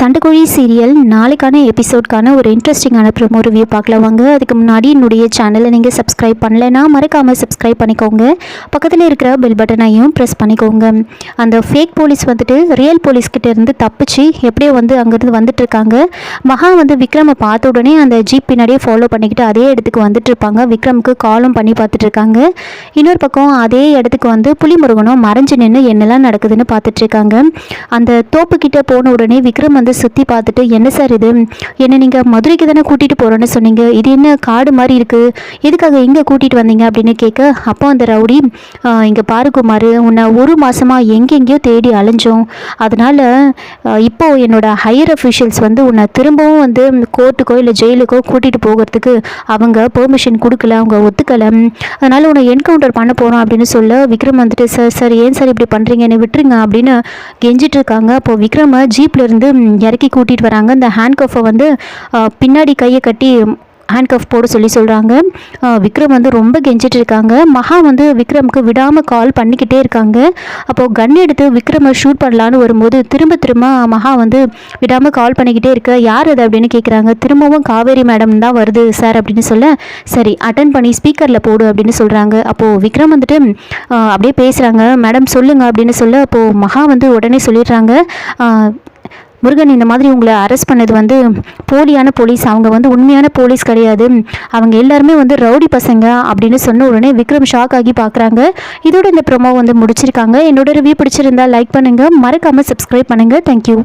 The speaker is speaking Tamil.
சண்டைக்கோழி சீரியல் நாளைக்கான எபிசோட்கான ஒரு இன்ட்ரெஸ்டிங்கான ப்ரோமோ ரிவ்யூ பார்க்கலாம் வாங்க. அதுக்கு முன்னாடி என்னுடைய சேனலை நீங்கள் சப்ஸ்கிரைப் பண்ணலைன்னா மறக்காமல் சப்ஸ்கிரைப் பண்ணிக்கோங்க. பக்கத்தில் இருக்கிற பெல் பட்டனையும் ப்ரெஸ் பண்ணிக்கோங்க. அந்த ஃபேக் போலீஸ் வந்துட்டு ரியல் போலீஸ்கிட்ட இருந்து தப்பிச்சு எப்படியோ வந்து அங்கேருந்து வந்துட்டு இருக்காங்க. மகா வந்து விக்ரமை பார்த்த உடனே அந்த ஜீப் பின்னாடியே ஃபாலோ பண்ணிக்கிட்டு அதே இடத்துக்கு வந்துட்டு இருப்பாங்க. விக்ரமுக்கு காலும் பண்ணி பார்த்துட்டு இருக்காங்க. இன்னொரு பக்கம் அதே இடத்துக்கு வந்து புலிமுருகனும் மறைஞ்சு நின்று என்னெல்லாம் நடக்குதுன்னு பார்த்துட்டு இருக்காங்க. அந்த தோப்புக்கிட்ட போன உடனே விக்ரம் வந்து சுற்றி பார்த்துட்டு என்ன சார் இது? என்ன நீங்கள் மதுரைக்கு தானே கூட்டிகிட்டு போகிறோன்னு சொன்னீங்க? இது என்ன காடு மாதிரி இருக்குது எதுக்காக இங்கே கூட்டிகிட்டு வந்தீங்க? அப்படின்னு கேட்க அப்போ அந்த ரவுடி இங்கே பாருக்குமார் உன்னை ஒரு மாதமாக எங்கெங்கேயோ தேடி அலைஞ்சோம். அதனால் இப்போ என்னோடய ஹையர் அஃபிஷியல்ஸ் வந்து உன்னை திரும்பவும் வந்து கோர்ட்டுக்கோ இல்லை ஜெயிலுக்கோ கூட்டிகிட்டு போகிறதுக்கு அவங்க பெர்மிஷன் கொடுக்கல அவங்க ஒத்துக்கலை. அதனால் உன்னை என்கவுண்டர் பண்ண போகிறோம் அப்படின்னு சொல்ல விக்ரம் வந்துட்டு சார் சார் ஏன் சார் இப்படி பண்ணுறீங்க என்னை விட்டுருங்க அப்படின்னு கெஞ்சிட்டு இருக்காங்க. விக்ரமை ஜீப்லேருந்து இருந்து இறக்கி கூட்டிகிட்டு வராங்க. இந்த ஹேண்ட் கஃபை வந்து பின்னாடி கையை கட்டி ஹேண்ட் கஃப் போட சொல்லி சொல்கிறாங்க விக்ரம் வந்து ரொம்ப கெஞ்சிட்டு இருக்காங்க. மகா வந்து விக்ரமுக்கு விடாமல் கால் பண்ணிக்கிட்டே இருக்காங்க. அப்போது கன் எடுத்து விக்ரமை ஷூட் பண்ணலான்னு வரும்போது திரும்ப திரும்ப மகா வந்து விடாமல் கால் பண்ணிக்கிட்டே இருக்க. யார் அது? அப்படின்னு கேட்குறாங்க திரும்பவும் காவேரி மேடம் தான் வருது சார் அப்படின்னு சொல்ல சரி அட்டன் பண்ணி ஸ்பீக்கரில் போடு அப்படின்னு சொல்கிறாங்க அப்போது விக்ரம் வந்துட்டு அப்படியே பேசுகிறாங்க மேடம் சொல்லுங்கள் அப்படின்னு சொல்ல அப்போது மகா வந்து உடனே சொல்லிடுறாங்க. முருகன் இந்த மாதிரி உங்களை அரெஸ்ட் பண்ணது வந்து போலியான போலீஸ் அவங்க வந்து உண்மையான போலீஸ் கிடையாது. அவங்க எல்லாருமே வந்து ரவுடி பசங்க அப்படின்னு சொன்ன உடனே விக்ரம் ஷாக் ஆகி பார்க்குறாங்க. இதோட இந்த ப்ரொமோ வந்து முடிச்சிருக்காங்க. என்னோட ரிவ்யூ பிடிச்சிருந்தா லைக் பண்ணுங்கள் மறக்காமல் சப்ஸ்கிரைப் பண்ணுங்கள் தேங்க்யூ